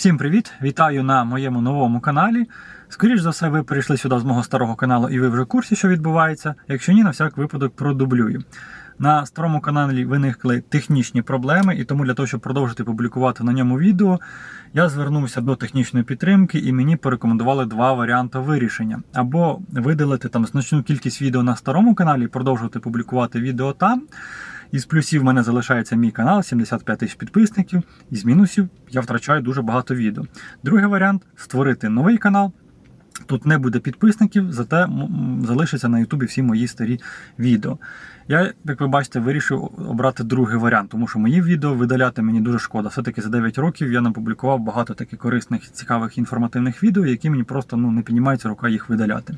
Всім привіт! Вітаю на моєму новому каналі. Скоріш за все, ви прийшли сюди з мого старого каналу і ви вже в курсі, що відбувається. Якщо ні, на всяк випадок продублюю. На старому каналі виникли технічні проблеми, і тому для того, щоб продовжити публікувати на ньому відео, я звернувся до технічної підтримки і мені порекомендували два варіанти вирішення: або видалити там значну кількість відео на старому каналі і продовжувати публікувати відео там. Із плюсів в мене залишається мій канал, 75 тисяч підписників. Із мінусів я втрачаю дуже багато відео. Другий варіант створити новий канал. Тут не буде підписників, зате залишаться на Ютубі всі мої старі відео. Я, як ви бачите, вирішив обрати другий варіант, тому що мої відео видаляти мені дуже шкода. Все-таки за 9 років я напублікував багато таких корисних, цікавих інформативних відео, які мені просто ну, не піднімається рука їх видаляти.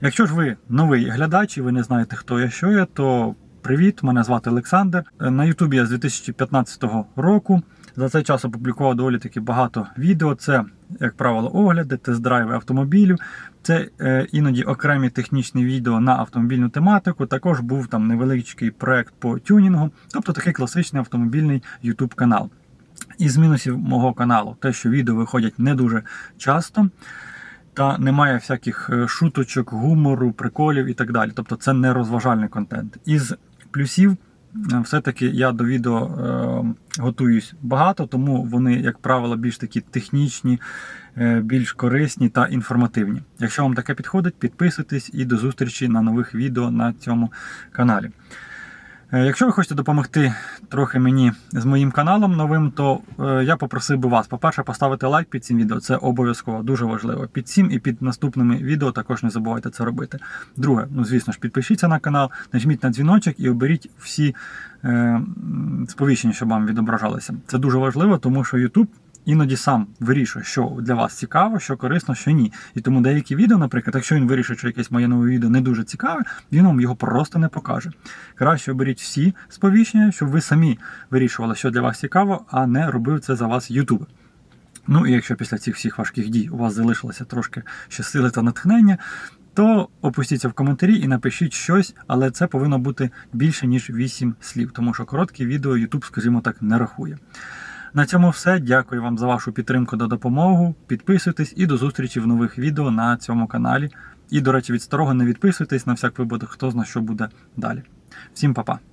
Якщо ж ви новий глядач і ви не знаєте, хто я, що я, то привіт, мене звати Олександр. На Ютубі я з 2015 року. За цей час опублікував доволі таки багато відео. Це, як правило, огляди, тест-драйви автомобілів. Це е, іноді окремі технічні відео на автомобільну тематику. Також був там невеличкий проект по тюнінгу, тобто такий класичний автомобільний YouTube канал. Із мінусів мого каналу, те, що відео виходять не дуже часто. Та немає всяких е, шуточок, гумору, приколів і так далі. Тобто це не розважальний контент. Із плюсів, е, все-таки я до відео е, готуюсь багато, тому вони, як правило, більш такі технічні, е, більш корисні та інформативні. Якщо вам таке підходить, підписуйтесь і до зустрічі на нових відео на цьому каналі. Е, Якщо ви хочете допомогти трохи мені з моїм каналом новим, то е, я попросив би вас, по-перше, поставити лайк під цим відео. Це обов'язково дуже важливо. Під цим і під наступними відео також не забувайте це робити. Друге, ну звісно ж, підпишіться на канал, нажміть на дзвіночок і оберіть всі е, сповіщення, щоб вам відображалися. Це дуже важливо, тому що YouTube іноді сам вирішує, що для вас цікаво, що корисно, що ні. І тому деякі відео, наприклад, якщо він вирішить, що якесь моє нове відео не дуже цікаве, він вам його просто не покаже. Краще оберіть всі сповіщення, щоб ви самі вирішували, що для вас цікаво, а не робив це за вас YouTube. Ну і якщо після цих всіх важких дій у вас залишилося трошки ще сили та натхнення, то опустіться в коментарі і напишіть щось, але це повинно бути більше, ніж 8 слів, тому що короткі відео YouTube, скажімо так, не рахує. На цьому все. Дякую вам за вашу підтримку та допомогу. Підписуйтесь і до зустрічі в нових відео на цьому каналі. І, до речі, від старого не відписуйтесь на всяк випадок, хто зна що буде далі. Всім па-па!